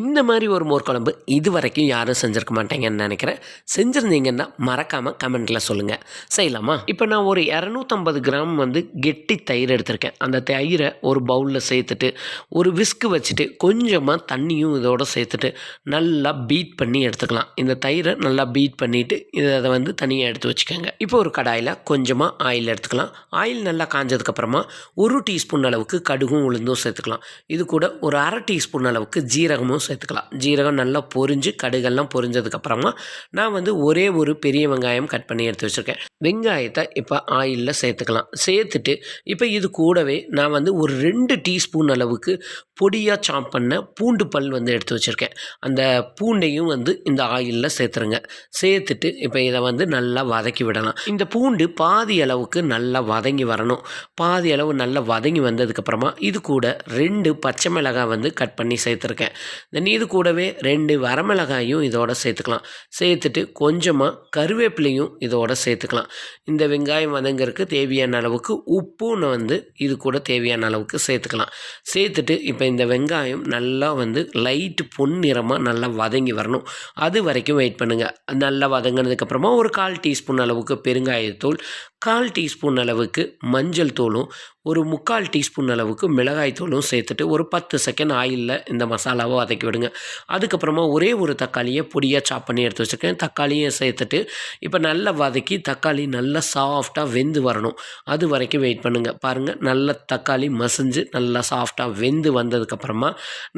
இந்த மாதிரி ஒரு மோர் குழம்பு இது வரைக்கும் யாரும் செஞ்சுருக்க மாட்டேங்கன்னு நினைக்கிறேன். செஞ்சுருந்தீங்கன்னா மறக்காமல் கமெண்ட்டில் சொல்லுங்கள் செய்யலாமா? இப்போ நான் ஒரு இரநூத்தம்பது கிராம் வந்து கெட்டி தயிர் எடுத்திருக்கேன். அந்த தயிரை ஒரு பவுலில் சேர்த்துட்டு ஒரு விஸ்கு வச்சுட்டு கொஞ்சமாக தண்ணியும் இதோடு சேர்த்துட்டு நல்லா பீட் பண்ணி எடுத்துக்கலாம். இந்த தயிரை நல்லா பீட் பண்ணிவிட்டு இதை அதை வந்து தனியாக எடுத்து வச்சுக்கோங்க. இப்போ ஒரு கடாயில் கொஞ்சமாக ஆயில் எடுத்துக்கலாம். ஆயில் நல்லா காஞ்சதுக்கப்புறமா ஒரு டீஸ்பூன் அளவுக்கு கடுகும் உளுந்தும் சேர்த்துக்கலாம். இது கூட ஒரு அரை டீஸ்பூன் அளவுக்கு ஜீரகமும் சேர்த்துக்கலாம். ஜீரகம் நல்லா பொரிஞ்சு கடுகெல்லாம் பொரிஞ்சதுக்கப்புறமா நான் வந்து ஒரே ஒரு பெரிய வெங்காயம் கட் பண்ணி எடுத்து வச்சுருக்கேன். வெங்காயத்தை இப்போ ஆயிலில் சேர்த்துக்கலாம். சேர்த்துட்டு இப்போ இது கூடவே நான் வந்து ஒரு ரெண்டு டீஸ்பூன் அளவுக்கு பொடியாக சாப் பண்ண பூண்டு பல் வந்து எடுத்து வச்சுருக்கேன். அந்த பூண்டையும் வந்து இந்த ஆயிலில் சேர்த்துருங்க. சேர்த்துட்டு இப்போ இதை வந்து நல்லா வதக்கி விடலாம். இந்த பூண்டு பாதி அளவுக்கு நல்லா வதங்கி வரணும். பாதி அளவு நல்லா வதங்கி வந்ததுக்கப்புறமா இது கூட ரெண்டு பச்சை மிளகாய் வந்து கட் பண்ணி சேர்த்துருக்கேன். தென் இது கூடவே ரெண்டு வரமிளகாயும் இதோட சேர்த்துக்கலாம். சேர்த்துட்டு கொஞ்சமாக கருவேப்பிலையும் இதோட சேர்த்துக்கலாம். இந்த வெங்காயம் வதங்கிறதுக்கு தேவையான அளவுக்கு உப்பும் வந்து இது கூட தேவையான அளவுக்கு சேர்த்துக்கலாம். சேர்த்துட்டு இப்போ இந்த வெங்காயம் நல்லா வந்து லைட்டு பொன்னிறமாக நல்லா வதங்கி வரணும். அது வரைக்கும் வெயிட் பண்ணுங்கள் நல்லா வதங்கினதுக்கப்புறமா ஒரு கால் டீஸ்பூன் அளவுக்கு பெருங்காயத்தூள் கால் டீஸ்பூன் அளவுக்கு மஞ்சள் தூளும் ஒரு முக்கால் டீஸ்பூன் அளவுக்கு மிளகாய் தூளும் சேர்த்துட்டு ஒரு பத்து செகண்ட் ஆயிலில் இந்த மசாலாவை வதக்கி விடுங்க. அதுக்கப்புறமா ஒரே ஒரு தக்காளியை பொடியாக சாப் பண்ணி எடுத்து வச்சுருக்கேன். தக்காளியும் சேர்த்துட்டு இப்போ நல்லா வதக்கி தக்காளி நல்லா சாஃப்டாக வெந்து வரணும். அது வரைக்கும் வெயிட் பண்ணுங்கள் பாருங்கள் நல்ல தக்காளி மசிஞ்சு நல்லா சாஃப்டாக வெந்து வந்ததுக்கப்புறமா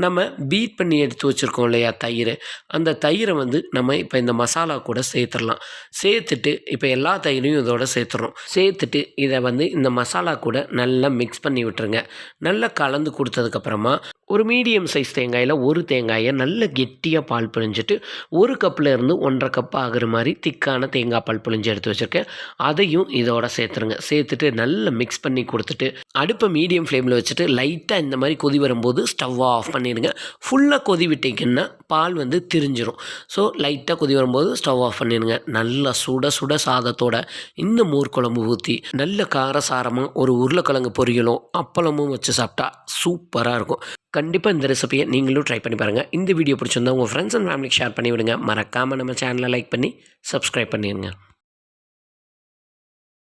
நம்ம பீட் பண்ணி எடுத்து வச்சுருக்கோம் இல்லையா தயிர். அந்த தயிரை வந்து நம்ம இப்போ இந்த மசாலா கூட சேர்த்துடலாம். சேர்த்துட்டு இப்போ எல்லா தயிரையும் இதோட சேர்த்துறோம். சேர்த்துட்டு இதை வந்து இந்த மசாலா கூட நல்லா மிக்ஸ் பண்ணி விட்டுருங்க. நல்லா கலந்து கொடுத்ததுக்கப்புறமா ஒரு மீடியம் சைஸ் தேங்காயில் ஒரு தேங்காயை நல்ல கெட்டியாக பால் பிழிஞ்சிட்டு ஒரு கப்பில் இருந்து ஒன்றரை கப் ஆகுற மாதிரி திக்கான தேங்காய் பால் பிழிஞ்சு எடுத்து வச்சுருக்கேன். அதையும் இதோட சேர்த்துருங்க. சேர்த்துட்டு நல்லா மிக்ஸ் பண்ணி கொடுத்துட்டு அடுப்பை மீடியம் ஃப்ளேமில் வச்சுட்டு லைட்டாக இந்த மாதிரி கொதி வரும்போது ஸ்டவ்வாக ஆஃப் பண்ணிடுங்க. ஃபுல்லாக கொதி விட்டிங்கன்னா பால் வந்து திரிஞ்சிடும் ஸோ லைட்டாக கொதி வரும்போது ஸ்டவ் ஆஃப் பண்ணிடுங்க. நல்லா சுட சுட சாதத்தோட இந்த மோர் குழம்பு ஊற்றி நல்ல காரசாரமாக ஒரு உருளைக்கிழங்கு பொரியலும் அப்பளமும் வச்சு சாப்பிட்டா சூப்பராக இருக்கும். கண்டிப்பாக இந்த ரெசிபியை நீங்களும் ட்ரை பண்ணி பாருங்கள் இந்த வீடியோ பிடிச்சிருந்தா உங்கள் ஃப்ரெண்ட்ஸ் அண்ட் ஃபேமிலிக்கு ஷேர் பண்ணி விடுங்க மறக்காமல் நம்ம சேனலை லைக் பண்ணி சப்ஸ்கிரைப் பண்ணிடுங்க.